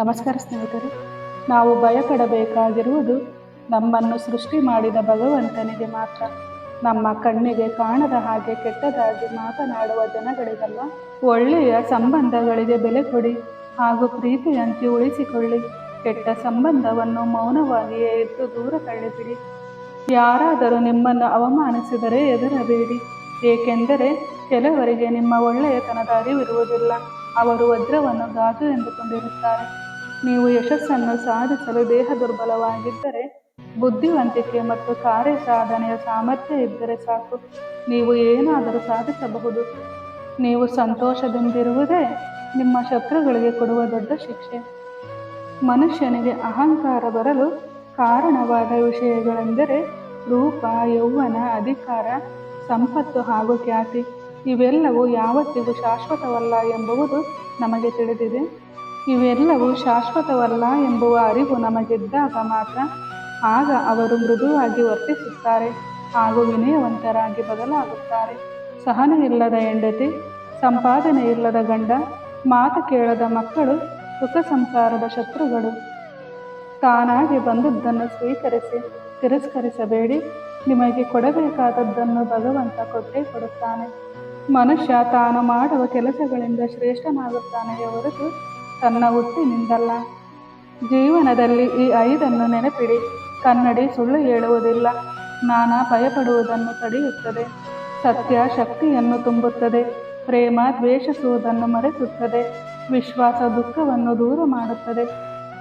ನಮಸ್ಕಾರ ಸ್ನೇಹಿತರೆ, ನಾವು ಭಯಪಡಬೇಕಾಗಿರುವುದು ನಮ್ಮನ್ನು ಸೃಷ್ಟಿ ಮಾಡಿದ ಭಗವಂತನಿಗೆ ಮಾತ್ರ. ನಮ್ಮ ಕಣ್ಣಿಗೆ ಕಾಣದ ಹಾಗೆ ಕೆಟ್ಟದಾಗಿ ಮಾತನಾಡುವ ಜನಗಳಿಗಲ್ಲ ಒಳ್ಳೆಯ ಸಂಬಂಧಗಳಿಗೆ ಬೆಲೆ ಕೊಡಿ, ಹಾಗೂ ಪ್ರೀತಿಯಂತೆ ಉಳಿಸಿಕೊಳ್ಳಿ. ಕೆಟ್ಟ ಸಂಬಂಧವನ್ನು ಮೌನವಾಗಿಯೇ ಎದ್ದು ದೂರ ತಳ್ಳಿಬಿಡಿ. ಯಾರಾದರೂ ನಿಮ್ಮನ್ನು ಅವಮಾನಿಸಿದರೆ ಎದುರಬೇಡಿ ಏಕೆಂದರೆ ಕೆಲವರಿಗೆ ನಿಮ್ಮ ಒಳ್ಳೆಯತನದ ಅರಿವಿರುವುದಿಲ್ಲ. ಅವರು ವಜ್ರವನ್ನು ಗಾಜು ಎಂದುಕೊಂಡಿರುತ್ತಾರೆ. ನೀವು ಯಶಸ್ಸನ್ನು ಸಾಧಿಸಲು ದೇಹ ದುರ್ಬಲವಾಗಿದ್ದರೆ, ಬುದ್ಧಿವಂತಿಕೆ ಮತ್ತು ಕಾರ್ಯ ಸಾಧನೆಯ ಸಾಮರ್ಥ್ಯ ಇದ್ದರೆ ಸಾಕು. ನೀವು ಏನಾದರೂ ಸಾಧಿಸಬಹುದು. ನೀವು ಸಂತೋಷದಿಂದಿರುವುದೇ ನಿಮ್ಮ ಶತ್ರುಗಳಿಗೆ ಕೊಡುವ ದೊಡ್ಡ ಶಿಕ್ಷೆ. ಮನುಷ್ಯನಿಗೆ ಅಹಂಕಾರ ಬರಲು ಕಾರಣವಾದ ವಿಷಯಗಳೆಂದರೆ ರೂಪ, ಯೌವನ, ಅಧಿಕಾರ, ಸಂಪತ್ತು ಹಾಗೂ ಖ್ಯಾತಿ. ಇವೆಲ್ಲವೂ ಯಾವತ್ತಿಗೂ ಶಾಶ್ವತವಲ್ಲ ಎಂಬುವುದು ನಮಗೆ ತಿಳಿದಿದೆ. ಇವೆಲ್ಲವೂ ಶಾಶ್ವತವಲ್ಲ ಎಂಬುವ ಅರಿವು ನಮಗಿದ್ದಾಗ ಮಾತ್ರ. ಆಗ ಅವರು ಮೃದುವಾಗಿ ವರ್ತಿಸುತ್ತಾರೆ, ಹಾಗೂ ವಿನಯವಂತರಾಗಿ ಬದಲಾಗುತ್ತಾರೆ. ಸಹನೆ ಇಲ್ಲದ ಹೆಂಡತಿ ಸಂಪಾದನೆ ಇಲ್ಲದ ಗಂಡ, ಮಾತು ಕೇಳದ ಮಕ್ಕಳು, ಸುಖ ಸಂಸಾರದ ಶತ್ರುಗಳು. ತಾನಾಗಿ ಬಂದದ್ದನ್ನು ಸ್ವೀಕರಿಸಿ, ತಿರಸ್ಕರಿಸಬೇಡಿ. ನಿಮಗೆ ಕೊಡಬೇಕಾದದ್ದನ್ನು ಭಗವಂತ ಕೊಟ್ಟೇ ಕೊಡುತ್ತಾನೆ. ಮನುಷ್ಯ ತಾನು ಮಾಡುವ ಕೆಲಸಗಳಿಂದ ಶ್ರೇಷ್ಠನಾಗುತ್ತಾನೆಯೇ ಹೊರತು ತನ್ನ ಹುಟ್ಟಿನಿಂದಲ್ಲ. ಜೀವನದಲ್ಲಿ ಈ ಐದನ್ನು ನೆನಪಿಡಿ. ಕನ್ನಡಿ ಸುಳ್ಳು ಹೇಳುವುದಿಲ್ಲ. ನಾನಾ ಭಯಪಡುವುದನ್ನು ತಡೆಯುತ್ತದೆ. ಸತ್ಯ ಶಕ್ತಿಯನ್ನು ತುಂಬುತ್ತದೆ. ಪ್ರೇಮ ದ್ವೇಷಿಸುವುದನ್ನು ಮರೆಸುತ್ತದೆ. ವಿಶ್ವಾಸ ದುಃಖವನ್ನು ದೂರ ಮಾಡುತ್ತದೆ.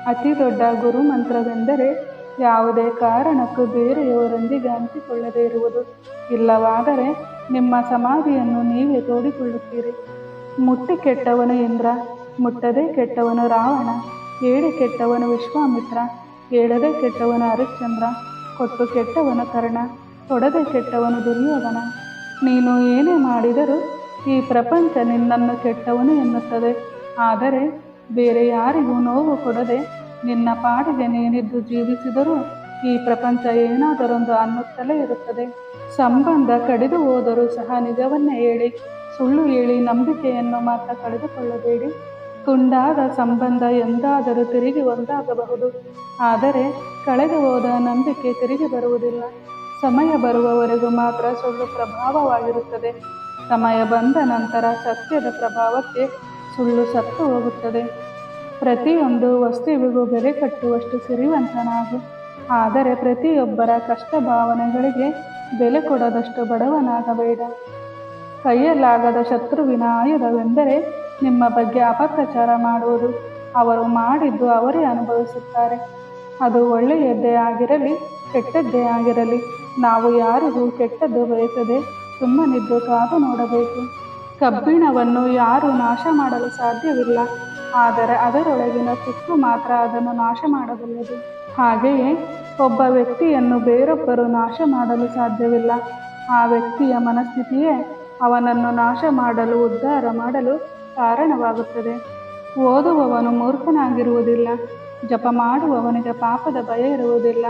ಅತಿ ದೊಡ್ಡ ಗುರು ಮಂತ್ರವೆಂದರೆ ಯಾವುದೇ ಕಾರಣಕ್ಕೂ ಬೇರೆಯವರೊಂದಿಗೆ ಹಂಚಿಕೊಳ್ಳದೇ ಇರುವುದು. ಇಲ್ಲವಾದರೆ ನಿಮ್ಮ ಸಮಾಧಿಯನ್ನು ನೀವೇ ತೋಡಿಕೊಳ್ಳುತ್ತೀರಿ. ಮುಟ್ಟಿ ಕೆಟ್ಟವನು ಇಂದ್ರ. ಮುಟ್ಟದೆ ಕೆಟ್ಟವನು ರಾವಣ ಹೇಳಿ ಕೆಟ್ಟವನು ವಿಶ್ವಾಮಿತ್ರ ಹೇಳದೆ ಕೆಟ್ಟವನು ಹರಿಶ್ಚಂದ್ರ ಕೊಟ್ಟು ಕೆಟ್ಟವನು ಕರ್ಣ, ತೊಡದೆ ಕೆಟ್ಟವನು ದುರ್ಯೋಧನ. ನೀನು ಏನೇ ಮಾಡಿದರೂ ಈ ಪ್ರಪಂಚ ನಿನ್ನನ್ನು ಕೆಟ್ಟವನು ಎನ್ನುತ್ತದೆ. ಆದರೆ ಬೇರೆ ಯಾರಿಗೂ ನೋವು ಕೊಡದೆ ನಿನ್ನ ಪಾಡಿಗೆ ನೀನಿದ್ದು ಜೀವಿಸಿದರೂ ಈ ಪ್ರಪಂಚ ಏನಾದರೊಂದು ಅನ್ನುತ್ತಲೇ ಇರುತ್ತದೆ. ಸಂಬಂಧ ಕಡಿದು ಹೋದರೂ ಸಹ ನಿಜವನ್ನೇ ಹೇಳಿ, ಸುಳ್ಳು ಹೇಳಿ ನಂಬಿಕೆಯನ್ನು ಮಾತ್ರ ಕಳೆದುಕೊಳ್ಳಬೇಡಿ. ತುಂಡಾದ ಸಂಬಂಧ ಎಂದಾದರೂ ತಿರುಗಿ ಒಂದಾಗಬಹುದು. ಆದರೆ ಕಳೆದು ಹೋದ ನಂಬಿಕೆ ತಿರುಗಿ ಬರುವುದಿಲ್ಲ. ಸಮಯ ಬರುವವರೆಗೂ ಮಾತ್ರ ಸುಳ್ಳು ಪ್ರಭಾವವಾಗಿರುತ್ತದೆ. ಸಮಯ ಬಂದ ನಂತರ ಸತ್ಯದ ಪ್ರಭಾವಕ್ಕೆ ಸುಳ್ಳು ಸತ್ತು ಹೋಗುತ್ತದೆ. ಪ್ರತಿಯೊಂದು ವಸ್ತುವಿಗೂ ಬೆಲೆ ಕಟ್ಟುವಷ್ಟು ಸಿರಿವಂತನಾಗು. ಆದರೆ ಪ್ರತಿಯೊಬ್ಬರ ಕಷ್ಟ ಭಾವನೆಗಳಿಗೆ ಬೆಲೆ ಕೊಡದಷ್ಟು ಬಡವನಾಗಬೇಡ. ಕೈಯಲ್ಲಾಗದ ಶತ್ರುವಿನ ಆಯುಧವೆಂದರೆ ನಿಮ್ಮ ಬಗ್ಗೆ ಅಪಪ್ರಚಾರ ಮಾಡುವುದು. ಅವರು ಮಾಡಿದ್ದು ಅವರೇ ಅನುಭವಿಸುತ್ತಾರೆ. ಅದು ಒಳ್ಳೆಯದ್ದೇ ಆಗಿರಲಿ, ಕೆಟ್ಟದ್ದೇ ಆಗಿರಲಿ. ನಾವು ಯಾರಿಗೂ ಕೆಟ್ಟದ್ದು ಬಯಸದೆ ಸುಮ್ಮನಿದ್ದು ಕಾದು ನೋಡಬೇಕು. ಕಬ್ಬಿಣವನ್ನು ಯಾರು ನಾಶ ಮಾಡಲು ಸಾಧ್ಯವಿಲ್ಲ. ಆದರೆ ಅದರೊಳಗಿನ ತುಕ್ಕು ಮಾತ್ರ ಅದನ್ನು ನಾಶ ಮಾಡಬಲ್ಲದು. ಹಾಗೆಯೇ ಒಬ್ಬ ವ್ಯಕ್ತಿಯನ್ನು ಬೇರೊಬ್ಬರು ನಾಶ ಮಾಡಲು ಸಾಧ್ಯವಿಲ್ಲ. ಆ ವ್ಯಕ್ತಿಯ ಮನಸ್ಥಿತಿಯೇ ಅವನನ್ನು ನಾಶ ಮಾಡಲು ಉದ್ಧಾರ ಮಾಡಲು ಕಾರಣವಾಗುತ್ತದೆ. ಓದುವವನು ಮೂರ್ಖನಾಗಿರುವುದಿಲ್ಲ, ಜಪ ಮಾಡುವವನಿಗೆ ಪಾಪದ ಭಯ ಇರುವುದಿಲ್ಲ,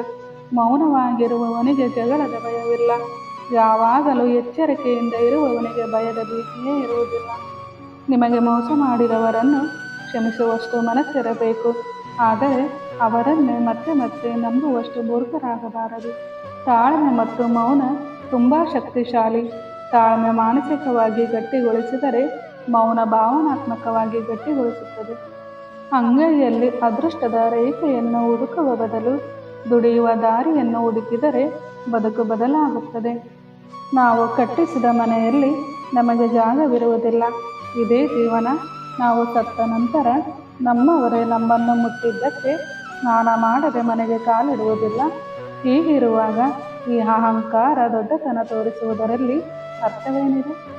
ಮೌನವಾಗಿರುವವನಿಗೆ ಜಗಳದ ಭಯವಿಲ್ಲ, ಯಾವಾಗಲೂ ಎಚ್ಚರಿಕೆಯಿಂದ ಇರುವವನಿಗೆ ಭಯದ ಭೀತಿಯೇ ಇರುವುದಿಲ್ಲ. ನಿಮಗೆ ಮೋಸ ಮಾಡಿದವರನ್ನು ಕ್ಷಮಿಸುವಷ್ಟು ಮನಸ್ಸಿರಬೇಕು, ಆದರೆ ಅವರನ್ನೇ ಮತ್ತೆ ಮತ್ತೆ ನಂಬುವಷ್ಟು ಮೂರ್ಖರಾಗಬಾರದು. ತಾಳ್ಮೆ ಮತ್ತು ಮೌನ ತುಂಬ ಶಕ್ತಿಶಾಲಿ, ತಾಳ್ಮೆ ಮಾನಸಿಕವಾಗಿ ಗಟ್ಟಿಗೊಳಿಸಿದರೆ ಮೌನ ಭಾವನಾತ್ಮಕವಾಗಿ ಗಟ್ಟಿಗೊಳಿಸುತ್ತದೆ. ಅಂಗೈಯಲ್ಲಿ ಅದೃಷ್ಟದ ರೇಖೆಯನ್ನು ಹುಡುಕುವ ಬದಲು ದುಡಿಯುವ ದಾರಿಯನ್ನು ಹುಡುಕಿದರೆ ಬದುಕು ಬದಲಾಗುತ್ತದೆ. ನಾವು ಕಟ್ಟಿಸಿದ ಮನೆಯಲ್ಲಿ ನಮಗೆ ಜಾಗವಿರುವುದಿಲ್ಲ. ಇದೇ ಜೀವನ. ನಾವು ಸತ್ತ ನಂತರ ನಮ್ಮವರೇ ನಮ್ಮನ್ನು ಮುಟ್ಟಿದ್ದಕ್ಕೆ ಸ್ನಾನ ಮಾಡದೆ ಮನೆಗೆ ಕಾಲಿಡುವುದಿಲ್ಲ. ಹೀಗಿರುವಾಗ ಈ ಅಹಂಕಾರ ದೊಡ್ಡತನ ತೋರಿಸುವುದರಲ್ಲಿ ಅರ್ಥವೇನಿದೆ?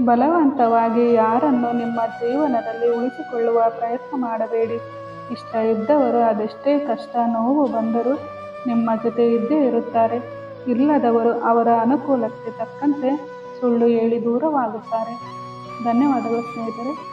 ಬಲವಂತವಾಗಿ ಯಾರನ್ನು ನಿಮ್ಮ ಜೀವನದಲ್ಲಿ ಉಳಿಸಿಕೊಳ್ಳುವ ಪ್ರಯತ್ನ ಮಾಡಬೇಡಿ. ಇಷ್ಟ ಇದ್ದವರು ಅದೆಷ್ಟೇ ಕಷ್ಟ ನೋವು ಬಂದರೂ ನಿಮ್ಮ ಜೊತೆ ಇದ್ದೇ ಇರುತ್ತಾರೆ. ಇಲ್ಲದವರು ಅವರ ಅನುಕೂಲಕ್ಕೆ ತಕ್ಕಂತೆ ಸುಳ್ಳು ಹೇಳಿ ದೂರವಾಗುತ್ತಾರೆ. ಧನ್ಯವಾದಗಳು ಸ್ನೇಹಿತರೆ.